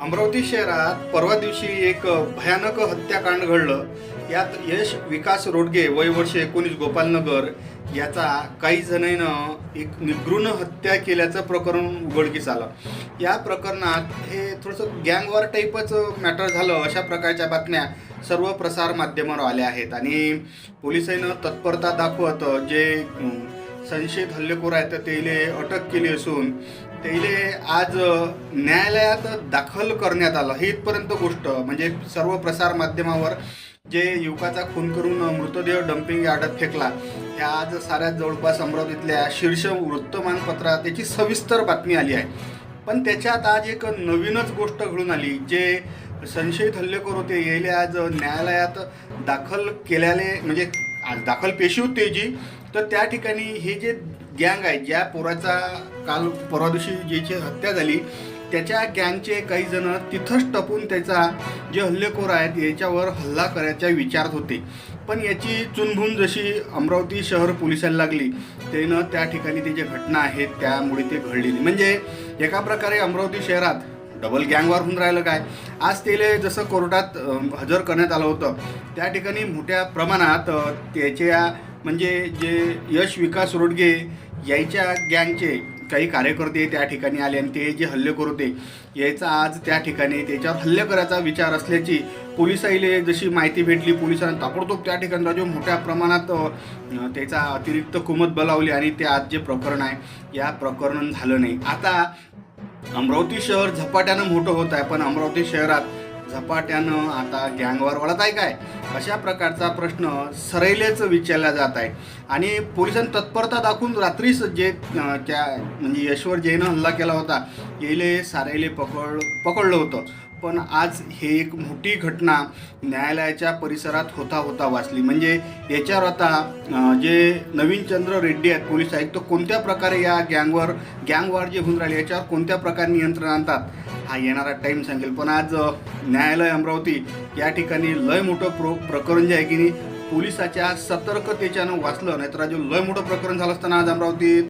अमरावती शहरात परवा दिवशी एक भयानक हत्याकांड घडलं. यात यश विकास रोडगे वय वर्ष एकोणीस गोपालनगर याचा काही जणांनं एक निगृण हत्या केल्याचं प्रकरण उघडकीस आलं. या प्रकरणात हे थोडंसं गँगवॉर टाईपच मॅटर झालं अशा प्रकारच्या बातम्या सर्व प्रसार माध्यमावर आल्या आहेत. आणि पोलिसांनं तत्परता दाखवत जे संशयित हल्लेखोर आहेत त्याला अटक केली असून त्याला आज न्यायालयात दाखल करण्यात आलं. ही इथपर्यंत गोष्ट म्हणजे सर्व प्रसार माध्यमावर जे युवकाचा खून करून मृतदेह डम्पिंग यार्डात फेकला ह्या आज साऱ्या जवळपास अमरावतीतल्या शीर्ष वृत्तमानपत्रात त्याची सविस्तर बातमी आली आहे. पण त्याच्यात आज एक नवीनच गोष्ट घडून आली जे संशयित हल्लेखोर होते यायले आज न्यायालयात दाखल केल्याने म्हणजे आज दाखल पेशी होते जी तर त्या ठिकाणी हे जे गँग आहे ज्या पोराचा काल परवा दिवशी ज्याची हत्या झाली त्याच्या गँगचे काही जण तिथंच टपून त्याचा जे हल्लेखोर आहेत याच्यावर हल्ला करायच्या विचारत होते. पण याची चुनभून जशी अमरावती शहर पोलिसांना लागली त्यानं त्या ठिकाणी ती जी घटना आहे त्यामुळे ते घडलेली. म्हणजे एका प्रकारे अमरावती शहरात डबल गँगवर होऊन राहिलं काय? आज त्याला जसं कोर्टात हजर करण्यात आलं होतं त्या ठिकाणी मोठ्या प्रमाणात त्याच्या म्हणजे जे यश विकास रोडगे यायच्या गँगचे काही कार्यकर्ते त्या ठिकाणी आले आणि ते जे हल्ले होते याचा आज त्या ठिकाणी त्याच्यावर हल्ले करायचा विचार असल्याची पोलिसाईले जशी माहिती भेटली पोलिसांना ताबडतोब त्या ठिकाणी राजू मोठ्या प्रमाणात त्याचा अतिरिक्त कुमत बलावली आणि ते आज जे प्रकरण आहे या प्रकरण झालं नाही. आता अमरावती शहर झपाट्यानं मोठं होत आहे पण अमरावती शहरात झपाट्यानं आता गँगवर वळत आहे काय? अशा प्रकारचा प्रश्न सरैलेच विचारला जात आहे. आणि पोलिसांनी तत्परता दाखवून रात्रीच जे त्या म्हणजे यशवर जैनं हल्ला केला होता येले सारेले पकड पकडलं होतं. पण आज हे एक मोठी घटना न्यायालयाच्या परिसरात होता होता वाचली. म्हणजे याच्यावर आता जे नवीन चंद्र रेड्डी आहेत पोलीस आयुक्त कोणत्या प्रकारे या गँगवर गँगवर जे होऊन राहिले याच्यावर कोणत्या प्रकारे नियंत्रण आणतात हा येणारा टाईम सांगेल. पण आज न्यायालय अमरावती या ठिकाणी लय मोठं प्रो प्रकरण जे आहे की नाही पोलिसाच्या सतर्कतेच्यानं वाचलं नाहीतर आज लय मोठं प्रकरण झालं असताना आज अमरावतीत.